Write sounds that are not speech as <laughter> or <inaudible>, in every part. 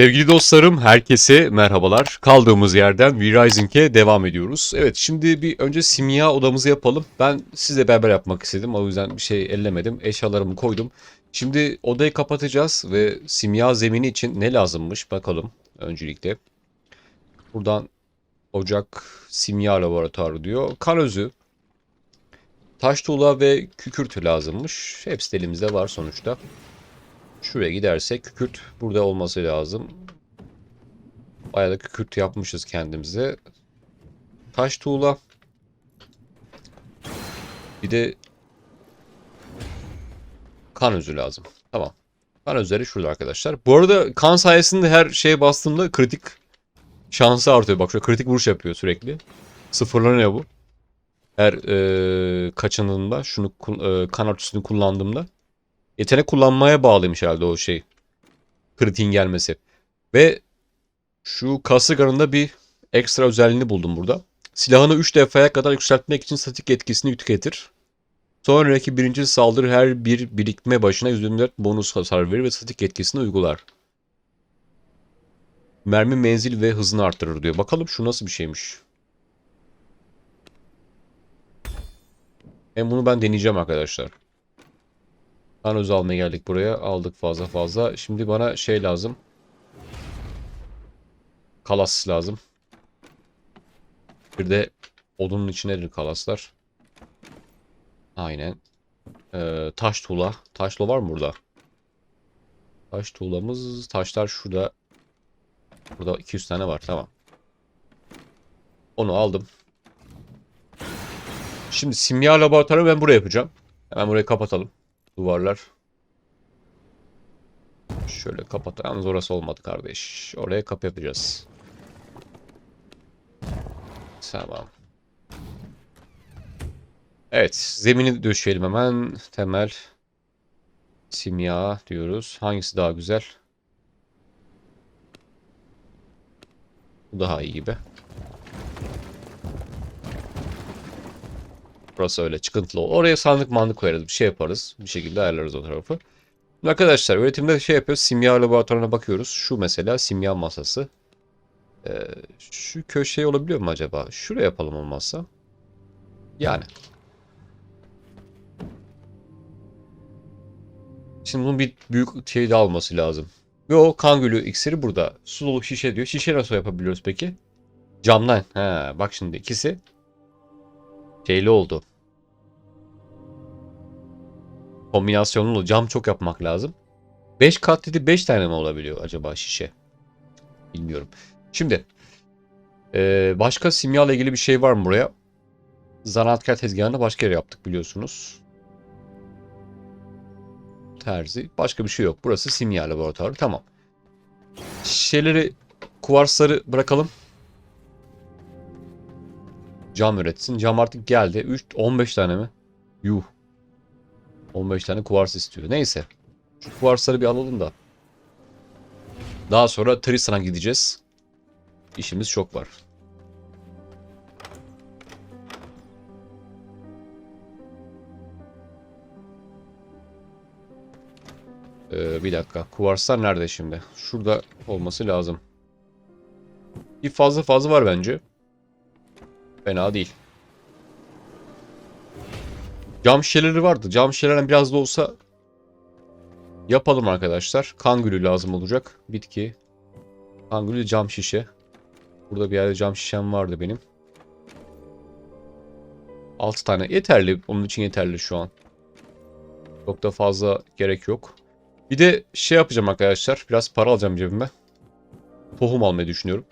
Sevgili dostlarım, herkese merhabalar. Kaldığımız yerden V-Rising'e devam ediyoruz. Evet, şimdi bir önce simya odamızı yapalım. Ben sizle beraber yapmak istedim. O yüzden bir şey ellemedim. Eşyalarımı koydum. Şimdi odayı kapatacağız ve simya zemini için ne lazımmış bakalım öncelikle. Buradan ocak simya laboratuvarı diyor. Kan özü, taş tuğla ve kükürt lazımmış. Hepsi de elimizde var sonuçta. Şuraya gidersek kükürt burada olması lazım. Bayağı da kükürt yapmışız kendimize. Taş tuğla. Bir de kan özü lazım. Tamam. Kan özleri şurada arkadaşlar. Bu arada kan sayesinde her şeye bastığımda kritik şansı artıyor. Bak şöyle kritik vuruş yapıyor sürekli. Sıfırlanıyor bu. Her e, kaçınında şunu e, kan örtüsünü kullandığımda. Yetenek kullanmaya bağlıymış herhalde o şey. Kritiğin gelmesi. Ve şu kasırganın da bir ekstra özelliğini buldum burada. Silahını 3 defaya kadar yükseltmek için statik etkisini tüketir. Sonraki birinci saldırı her bir birikme başına %24 bonus hasar verir ve statik etkisini uygular. Mermi menzil ve hızını arttırır diyor. Bakalım şu nasıl bir şeymiş. Hem bunu ben deneyeceğim arkadaşlar. Kan özü almaya geldik buraya. Aldık fazla fazla. Şimdi bana şey lazım. Kalas lazım. Bir de odunun içindedir kalaslar. Aynen. Ee, taş tuğla. Taş tuğla var mı burada? Taş tuğlamız. Taşlar şurada. Burada 200 tane var. Tamam. Onu aldım. Şimdi simya laboratuvarı ben buraya yapacağım. Hemen burayı kapatalım. Duvarlar. Şöyle kapat. Yalnız orası olmadı kardeş. Oraya kapı yapacağız. Tamam. Evet. Zemini döşeyelim hemen. Temel. Simya diyoruz. Hangisi daha güzel? Bu daha iyi gibi. Burası öyle çıkıntılı. Oraya sandık mandık koyarız. Bir şey yaparız. Bir şekilde ayarlarız o tarafı. Arkadaşlar üretimde şey yapıyoruz. Simya laboratuvarına bakıyoruz. Şu mesela simya masası. Ee, şu köşeye olabiliyor mu acaba? Şuraya yapalım olmazsa. Yani. Şimdi bunun bir büyük şey daha olması lazım. Ve o kan gölü iksiri burada. Su dolu şişe diyor. Şişe nasıl yapabiliyoruz peki? Camdan. He, bak şimdi ikisi şeyli oldu. Kombinasyonlu cam çok yapmak lazım. 5 kat dedi 5 tane mi olabiliyor acaba şişe? Bilmiyorum. Şimdi eee, başka simyayla ilgili bir şey var mı buraya? Zanaatkar tezgahını başka yere yaptık biliyorsunuz. Terzi. Başka bir şey yok. Burası simya laboratuvarı. Tamam. Şişeleri, kuvarsları bırakalım. Cam üretsin. Cam artık geldi. 3 15 tane mi? Yuh. 15 tane kuvars istiyor. Neyse. Şu kuvarsları bir alalım da. Daha sonra Tristan'a gideceğiz. İşimiz çok var. Ee, bir dakika. Kuvarslar nerede şimdi? Şurada olması lazım. Bir fazla fazla var bence. Fena değil. Cam şişeleri vardı. Cam şişelerden biraz da olsa yapalım arkadaşlar. Kan gülü lazım olacak. Bitki. Kan gülü cam şişe. Burada bir yerde cam şişem vardı benim. 6 tane. Yeterli. Onun için yeterli şu an. Çok da fazla gerek yok. Bir de şey yapacağım arkadaşlar. Biraz para alacağım cebime. Tohum almayı düşünüyorum.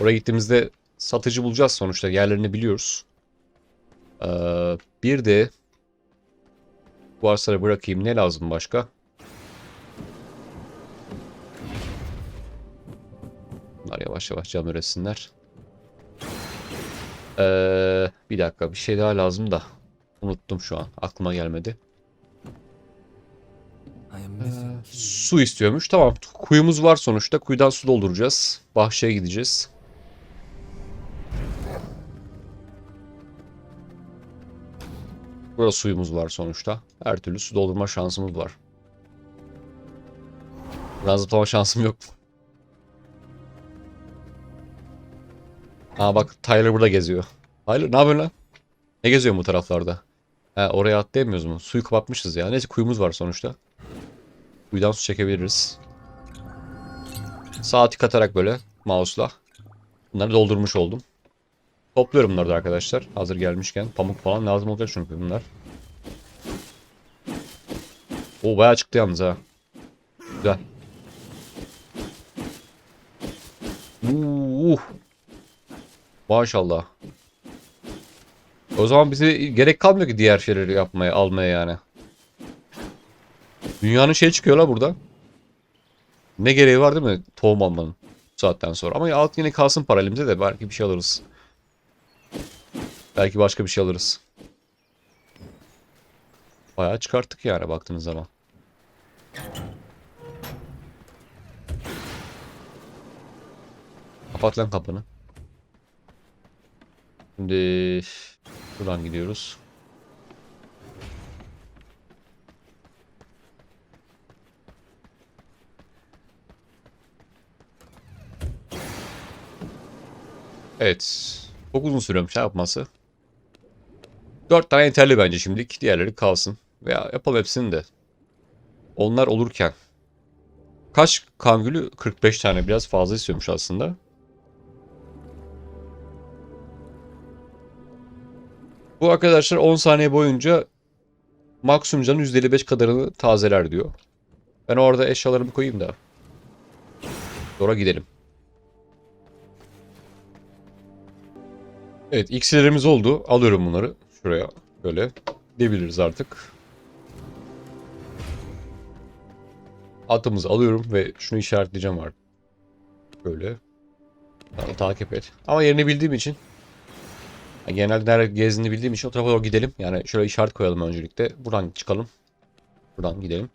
Oraya gittiğimizde satıcı bulacağız sonuçta. Yerlerini biliyoruz. Ee, bir de varsa bırakayım. Ne lazım başka? Bunlar yavaş yavaş cam üretsinler. Ee, bir dakika bir şey daha lazım da. Unuttum şu an. Aklıma gelmedi. Su istiyormuş. Tamam. Kuyumuz var sonuçta. Kuyudan su dolduracağız. Bahçeye gideceğiz. Burada suyumuz var sonuçta. Her türlü su doldurma şansımız var. Biraz zıplama şansım yok. Aa bak Tyler burada geziyor. Tyler ne yapıyorsun lan? Ne geziyor bu taraflarda? He oraya atlayamıyoruz mu? Suyu kapatmışız ya. Neyse kuyumuz var sonuçta. Kuyudan su çekebiliriz. Saati katarak böyle mouse'la. Bunları doldurmuş oldum. Topluyorum bunları da arkadaşlar. Hazır gelmişken. Pamuk falan lazım olacak çünkü bunlar. O bayağı çıktı yalnız ha. Güzel. Uh. Maşallah. O zaman bize gerek kalmıyor ki diğer şeyleri yapmaya, almaya yani. Dünyanın şey çıkıyor la burada. Ne gereği var değil mi tohum almanın saatten sonra. Ama alt yine kalsın para elimizde de belki bir şey alırız. Belki başka bir şey alırız. Bayağı çıkarttık yani baktığınız zaman. Kapat lan kapını. Şimdi buradan gidiyoruz. Evet. Çok uzun sürüyormuş yapması. 4 tane yeterli bence şimdilik. Diğerleri kalsın. Veya yapalım hepsini de. Onlar olurken. Kaç kangülü? 45 tane biraz fazla istiyormuş aslında. Bu arkadaşlar 10 saniye boyunca maksimum canın %55 kadarını tazeler diyor. Ben orada eşyalarımı koyayım da. Sonra gidelim. Evet iksirlerimiz oldu. Alıyorum bunları. Şuraya böyle gidebiliriz artık. Atımızı alıyorum ve şunu işaretleyeceğim artık. Böyle. Tamam, takip et. Ama yerini bildiğim için yani genelde nerede gezdiğini bildiğim için o tarafa doğru gidelim. Yani şöyle işaret koyalım öncelikle. Buradan çıkalım. Buradan gidelim.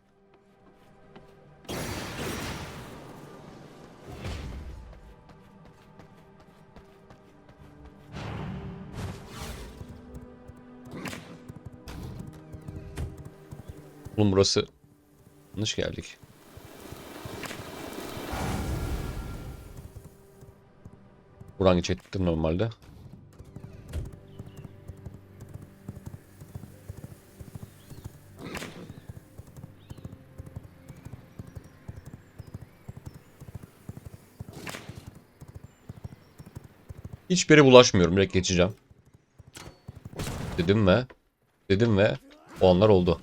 Oğlum burası yanlış geldik. Buradan geçecektim normalde. Hiçbir yere bulaşmıyorum. Direkt geçeceğim. Dedim ve dedim ve onlar oldu.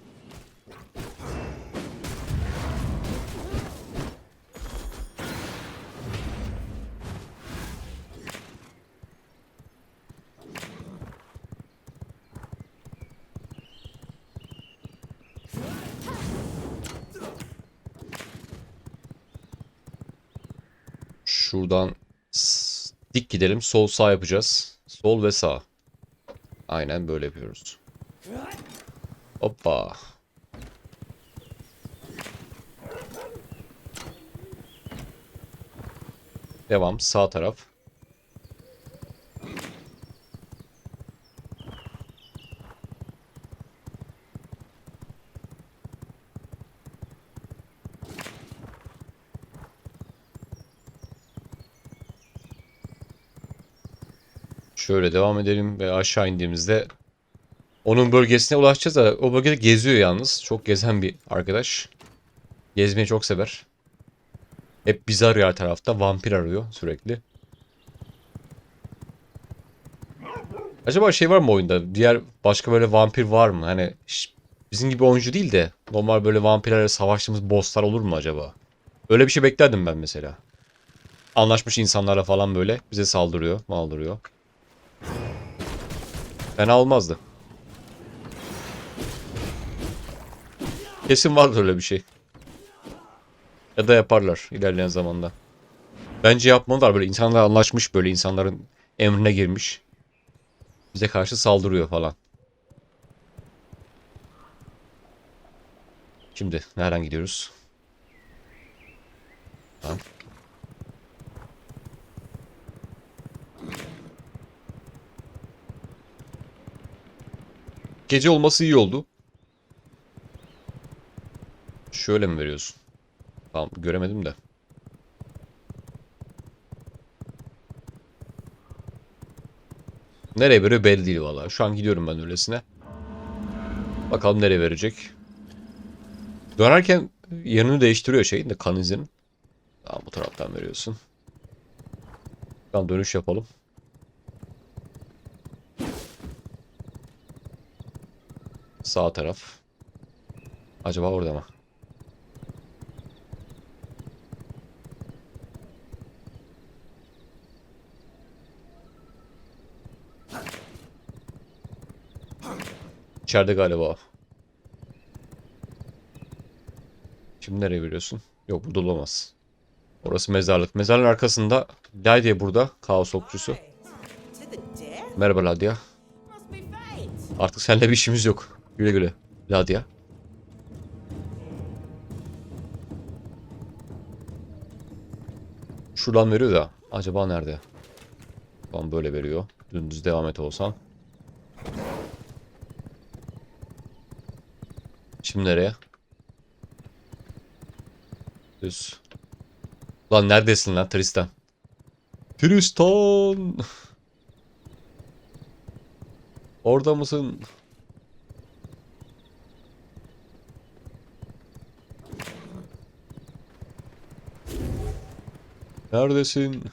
Gidelim. Sol sağ yapacağız. Sol ve sağ. Aynen böyle yapıyoruz. Hoppa. Devam. Sağ taraf. Şöyle devam edelim ve aşağı indiğimizde onun bölgesine ulaşacağız da o bölgede geziyor yalnız. Çok gezen bir arkadaş. Gezmeyi çok sever. Hep bizi arıyor tarafta. Vampir arıyor sürekli. Acaba şey var mı oyunda? Diğer başka böyle vampir var mı? Hani bizim gibi oyuncu değil de normal böyle vampirlerle savaştığımız bosslar olur mu acaba? Öyle bir şey beklerdim ben mesela. Anlaşmış insanlarla falan böyle bize saldırıyor, maldırıyor. Fena olmazdı. Kesin vardır öyle bir şey. Ya da yaparlar ilerleyen zamanda. Bence yapmalılar böyle insanlar anlaşmış böyle insanların emrine girmiş. Bize karşı saldırıyor falan. Şimdi nereden gidiyoruz? Tamam. Gece olması iyi oldu. Şöyle mi veriyorsun? Tamam göremedim de. Nereye veriyor belli değil valla. Şu an gidiyorum ben öylesine. Bakalım nereye verecek. Dönerken yönünü değiştiriyor şeyin de kan izinin. Tamam bu taraftan veriyorsun. Tamam dönüş yapalım. Sağ taraf. Acaba orada mı? İçeride galiba. Şimdi nereye veriyorsun? Yok burada olamaz. Orası mezarlık. Mezarlığın arkasında Lydia burada. Kaos okçusu. Merhaba Lydia. Artık seninle bir işimiz yok. Güle güle. Lydia. Şuradan veriyor da. Acaba nerede? Tamam böyle veriyor. Dümdüz devam et olsam. Şimdi nereye? Düz. Lan neredesin lan Tristan? Tristan! <laughs> Orada mısın? Neredesin?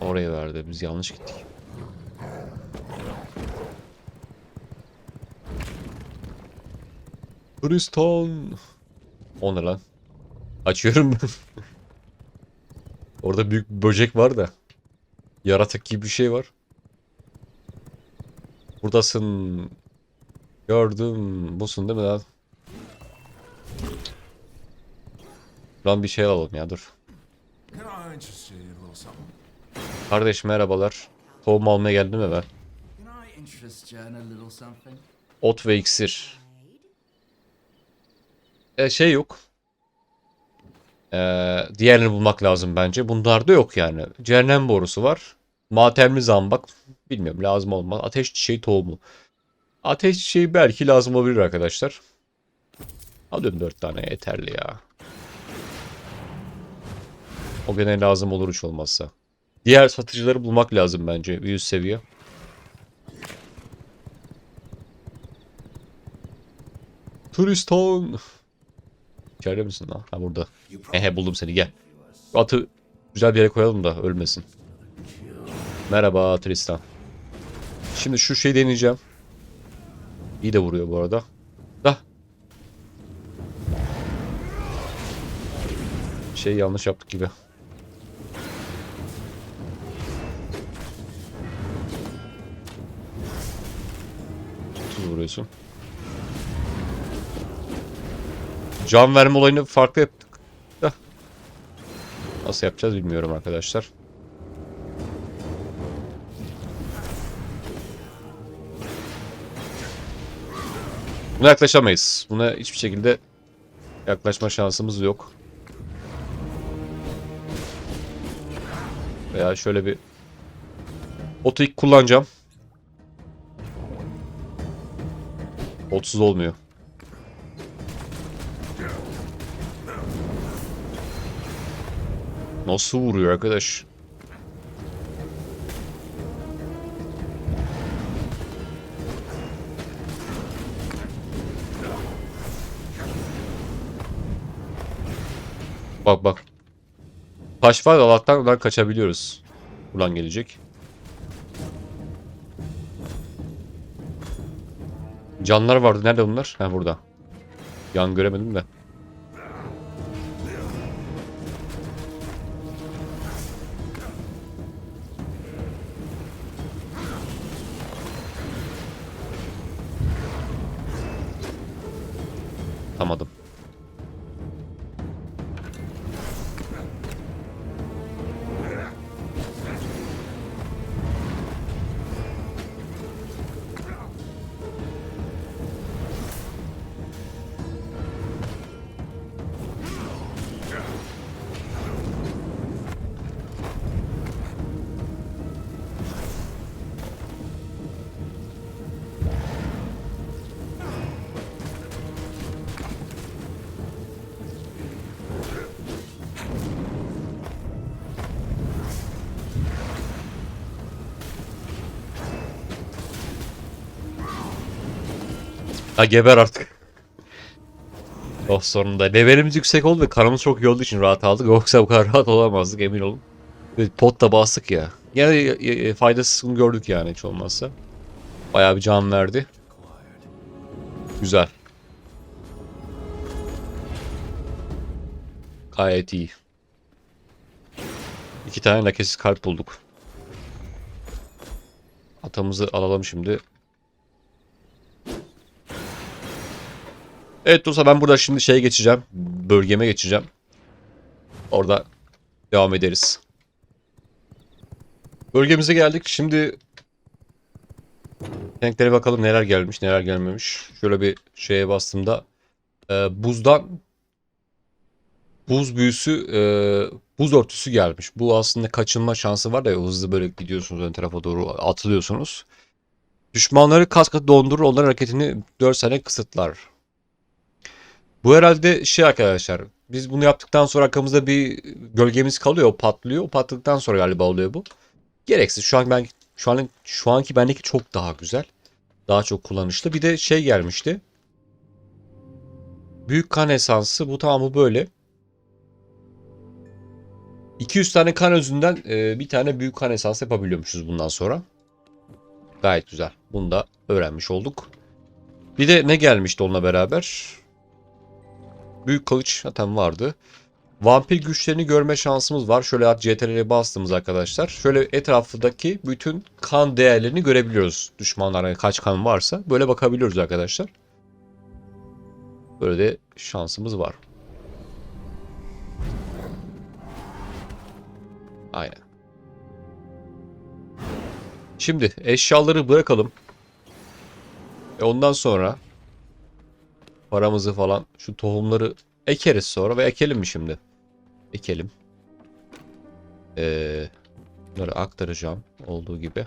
Oraya verdi. Biz yanlış gittik. Tristan. O ne lan? Açıyorum ben. Orada büyük bir böcek var da. Yaratık gibi bir şey var. Buradasın. Gördüm. Busun değil mi lan? Lan bir şey alalım ya dur. Kardeş merhabalar. Tohum almaya geldim mi? Ot ve iksir. E, şey yok. E, diğerini bulmak lazım bence. Bunlarda yok yani. Cehennem borusu var. Matemli zambak. Bilmiyorum lazım olmaz. Ateş çiçeği tohumu. Ateş çiçeği belki lazım olabilir arkadaşlar. Alıyorum dört tane yeterli ya. O gene lazım olur hiç olmazsa. Diğer satıcıları bulmak lazım bence. Bir üst seviye. Tristan. İçeride misin lan? Ha burada. Ehe buldum seni gel. Şu Atı güzel bir yere koyalım da ölmesin. Merhaba Tristan. Şimdi şu şey deneyeceğim. İyi de vuruyor bu arada. Da. Şey yanlış yaptık gibi. Vuruyorsun. Can verme olayını farklı yaptık. Nasıl yapacağız bilmiyorum arkadaşlar. Buna yaklaşamayız. Buna hiçbir şekilde yaklaşma şansımız yok. Veya şöyle bir Otu kullanacağım. Otsuz olmuyor. Nasıl vuruyor arkadaş? Bak bak. Taş var Allah'tan oradan kaçabiliyoruz. Buradan gelecek. Canlar vardı. Nerede bunlar? Ha burada. Yan göremedim de. Ha geber artık. Oh sonunda. Levelimiz yüksek oldu ve kanımız çok iyi olduğu için rahat aldık. Yoksa bu kadar rahat olamazdık emin olun. Ve pot da bastık ya. Yine e, e, faydasını gördük yani hiç olmazsa. Bayağı bir can verdi. Güzel. Gayet iyi. İki tane lekesiz kart bulduk. Atamızı alalım şimdi. Evet dostlar ben burada şimdi şeye geçeceğim. Bölgeme geçeceğim. Orada devam ederiz. Bölgemize geldik. Şimdi tanklere bakalım neler gelmiş neler gelmemiş. Şöyle bir şeye bastığımda e, buzdan buz büyüsü e, buz örtüsü gelmiş. Bu aslında kaçınma şansı var da hızlı böyle gidiyorsunuz ön tarafa doğru atılıyorsunuz. Düşmanları kas katı dondurur onların hareketini 4 saniye kısıtlar. Bu herhalde şey arkadaşlar. Biz bunu yaptıktan sonra arkamızda bir gölgemiz kalıyor. Patlıyor. O patladıktan sonra galiba oluyor bu. Gereksiz. Şu an ben şu an şu anki bendeki çok daha güzel. Daha çok kullanışlı. Bir de şey gelmişti. Büyük kan esansı. Bu tamamı böyle. 200 tane kan özünden e, bir tane büyük kan esansı yapabiliyormuşuz bundan sonra. Gayet güzel. Bunu da öğrenmiş olduk. Bir de ne gelmişti onunla beraber? Büyük kılıç zaten vardı. Vampir güçlerini görme şansımız var. Şöyle CTRL'e bastığımız arkadaşlar. Şöyle etrafındaki bütün kan değerlerini görebiliyoruz. Düşmanlara kaç kan varsa. Böyle bakabiliyoruz arkadaşlar. Böyle de şansımız var. Aynen. Şimdi eşyaları bırakalım. Ve ondan sonra paramızı falan şu tohumları ekeriz sonra ve ekelim mi şimdi? Ekelim. Ee, bunları aktaracağım olduğu gibi.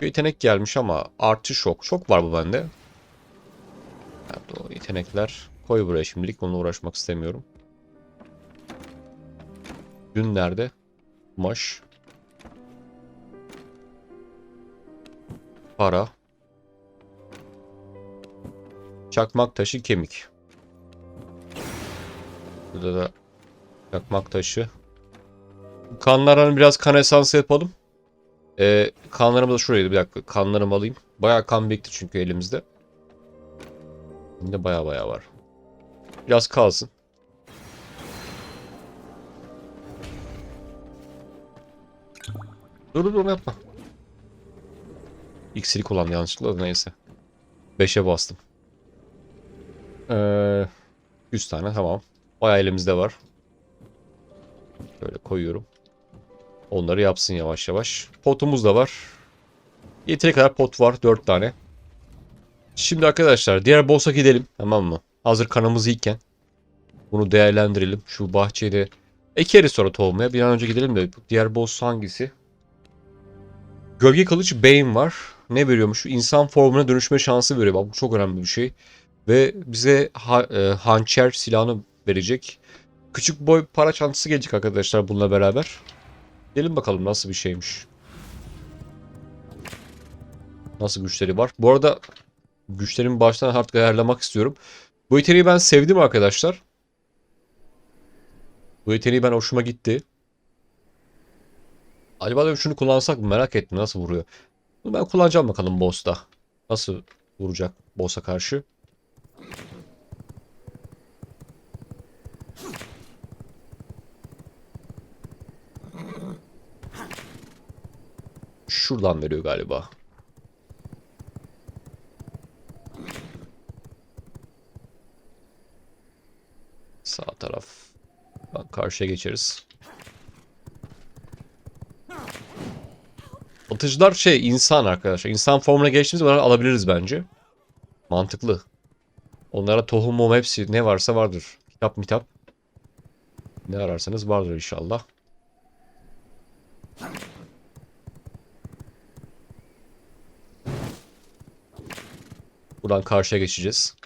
Bir yetenek gelmiş ama artı şok. Şok var bu bende. Yani o yetenekler koy buraya şimdilik onunla uğraşmak istemiyorum. Gün nerede? Kumaş. Para. Çakmak taşı kemik. Burada da çakmak taşı. Kanlardan biraz kan esansı yapalım. Ee, kanlarımız da şuraydı bir dakika. Kanlarımı alayım. Bayağı kan birikti çünkü elimizde. Şimdi bayağı bayağı var. Biraz kalsın. Dur dur yapma. İksiri kullandım yanlışlıkla neyse. 5'e bastım. Ee, 100 tane tamam. Bayağı elimizde var. Şöyle koyuyorum. Onları yapsın yavaş yavaş. Potumuz da var. Yeteri kadar pot var. 4 tane. Şimdi arkadaşlar diğer boss'a gidelim. Tamam mı? Hazır kanımız iyiken. Bunu değerlendirelim. Şu bahçeyi de ekeriz sonra tohumaya. Bir an önce gidelim de diğer boss hangisi? Gölge kılıç Bane var. Ne veriyormuş? İnsan formuna dönüşme şansı veriyor. Bak bu çok önemli bir şey. Ve bize ha, e, hançer silahını verecek. Küçük boy para çantası gelecek arkadaşlar bununla beraber. Gelin bakalım nasıl bir şeymiş. Nasıl güçleri var. Bu arada güçlerimi baştan artık ayarlamak istiyorum. Bu yeteneği ben sevdim arkadaşlar. Bu yeteneği ben hoşuma gitti. Acaba da şunu kullansak mı merak ettim nasıl vuruyor. Bunu ben kullanacağım bakalım boss'ta. Nasıl vuracak boss'a karşı. Şuradan veriyor galiba. Sağ taraf. Bak karşıya geçeriz. Atıcılar şey insan arkadaşlar. İnsan formuna geçtiğimiz zaman alabiliriz bence. Mantıklı. Onlara tohum mum hepsi ne varsa vardır. Kitap mitap. Ne ararsanız vardır inşallah. Buradan karşıya geçeceğiz.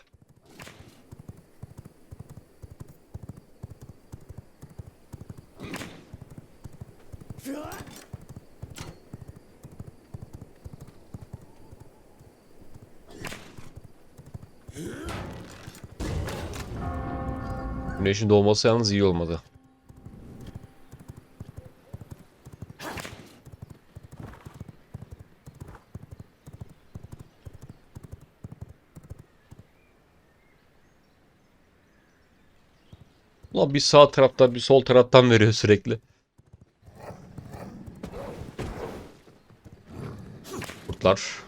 Güneşin doğması yalnız iyi olmadı. Ulan bir sağ taraftan bir sol taraftan veriyor sürekli. Kurtlar.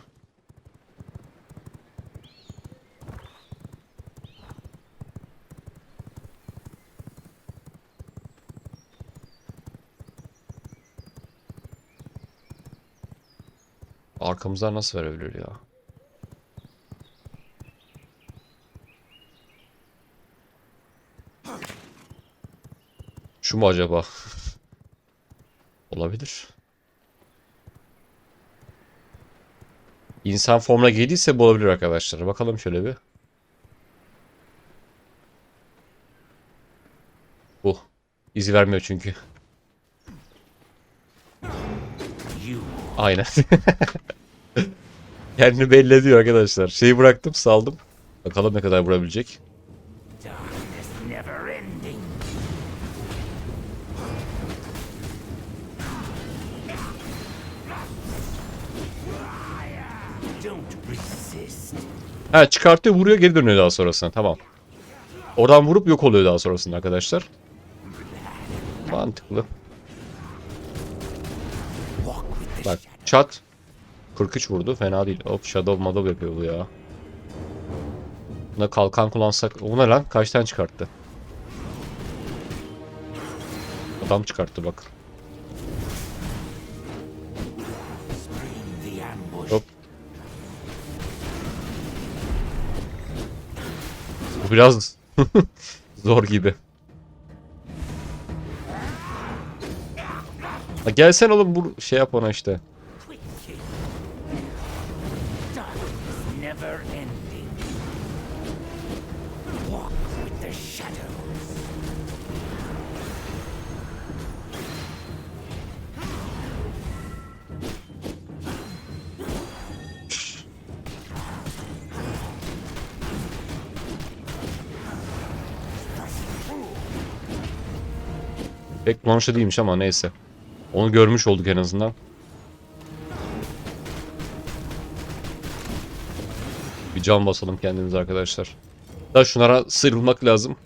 Arkamızdan nasıl verebilir ya? Şu mu acaba? <laughs> Olabilir. İnsan formuna giydiyse bu olabilir arkadaşlar. Bakalım şöyle bir. Bu. İzi vermiyor çünkü. Aynen. <laughs> Kendini belli ediyor arkadaşlar. Şeyi bıraktım saldım. Bakalım ne kadar vurabilecek. Ha çıkartıyor vuruyor geri dönüyor daha sonrasında tamam. Oradan vurup yok oluyor daha sonrasında arkadaşlar. Mantıklı. Bak çat. 43 vurdu fena değil. Hop shadow model yapıyor bu ya. Buna kalkan kullansak. O ne lan? Kaç tane çıkarttı? Adam çıkarttı bak. Hop. Bu biraz <laughs> zor gibi. Ha, gelsen oğlum bu şey yap ona işte. Pek kullanışlı değilmiş ama neyse. Onu görmüş olduk en azından. Bir can basalım kendimiz arkadaşlar. Da şunlara sıyrılmak lazım.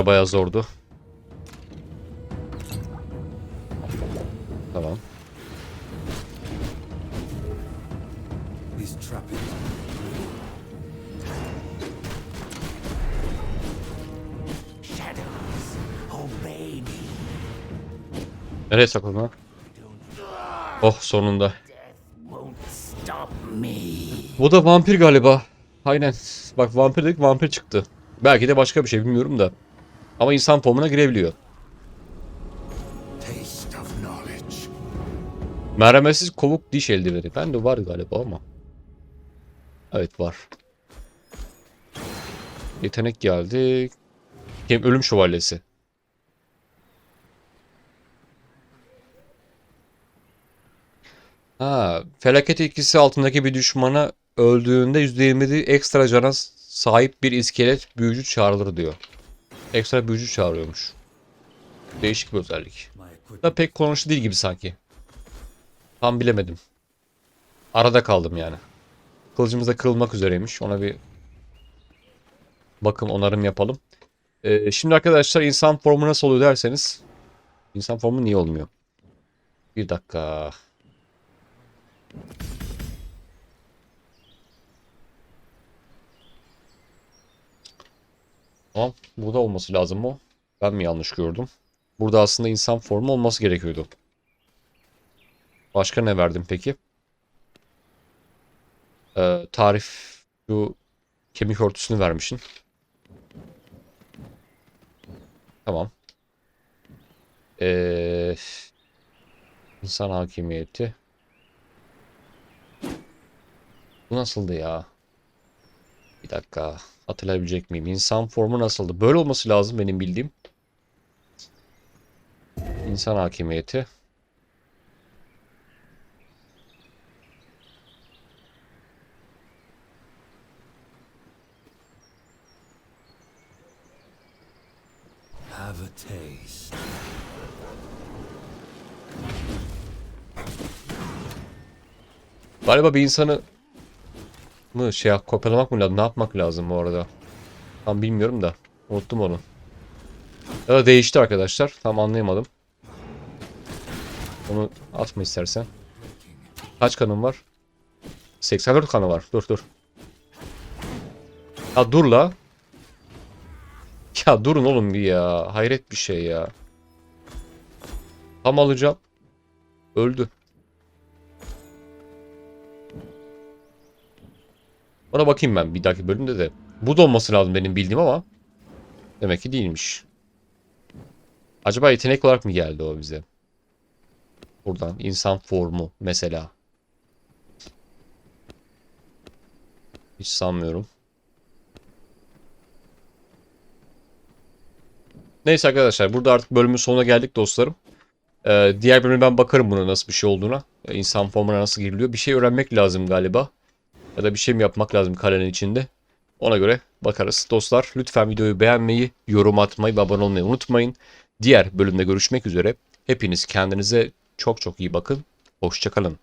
Da bayağı zordu. Tamam. Nereye sakladın lan? Oh sonunda. Bu da vampir galiba. Aynen. Bak vampir dedik vampir çıktı. Belki de başka bir şey bilmiyorum da. Ama insan formuna girebiliyor. Merhametsiz kovuk diş eldiveni. Ben de var galiba ama. Evet var. Yetenek geldi. Kim ölüm şövalyesi. Ha, felaket etkisi altındaki bir düşmana öldüğünde %27 ekstra cana sahip bir iskelet büyücü çağrılır diyor. Ekstra büyücü çağırıyormuş. Değişik bir özellik. Da pek kullanışlı değil gibi sanki. Tam bilemedim. Arada kaldım yani. Kılıcımız da kırılmak üzereymiş. Ona bir bakım onarım yapalım. Ee, şimdi arkadaşlar insan formu nasıl oluyor derseniz. insan formu niye olmuyor? Bir dakika. Tamam. Burada olması lazım o. Ben mi yanlış gördüm? Burada aslında insan formu olması gerekiyordu. Başka ne verdim peki? Ee, tarif şu kemik örtüsünü vermişsin. Tamam. Ee, insan hakimiyeti. Bu nasıldı ya? Bir dakika. Hatırlayabilecek miyim? İnsan formu nasıldı? Böyle olması lazım benim bildiğim. İnsan hakimiyeti. Have a taste. Galiba bir insanı mı şey kopyalamak mı lazım? Ne yapmak lazım bu arada? Tam bilmiyorum da. Unuttum onu. Ya da değişti arkadaşlar. Tam anlayamadım. Onu atma istersen. Kaç kanın var? 84 kanı var. Dur dur. Ya dur la. Ya durun oğlum bir ya. Hayret bir şey ya. Tam alacağım. Öldü. Ona bakayım ben bir dahaki bölümde de. Bu da olması lazım benim bildiğim ama. Demek ki değilmiş. Acaba yetenek olarak mı geldi o bize? Buradan insan formu mesela. Hiç sanmıyorum. Neyse arkadaşlar burada artık bölümün sonuna geldik dostlarım. Ee, diğer bölüme ben bakarım buna nasıl bir şey olduğuna. İnsan formuna nasıl giriliyor. Bir şey öğrenmek lazım galiba. Ya da bir şey mi yapmak lazım kalenin içinde. Ona göre bakarız. Dostlar lütfen videoyu beğenmeyi, yorum atmayı ve abone olmayı unutmayın. Diğer bölümde görüşmek üzere. Hepiniz kendinize çok çok iyi bakın. Hoşçakalın.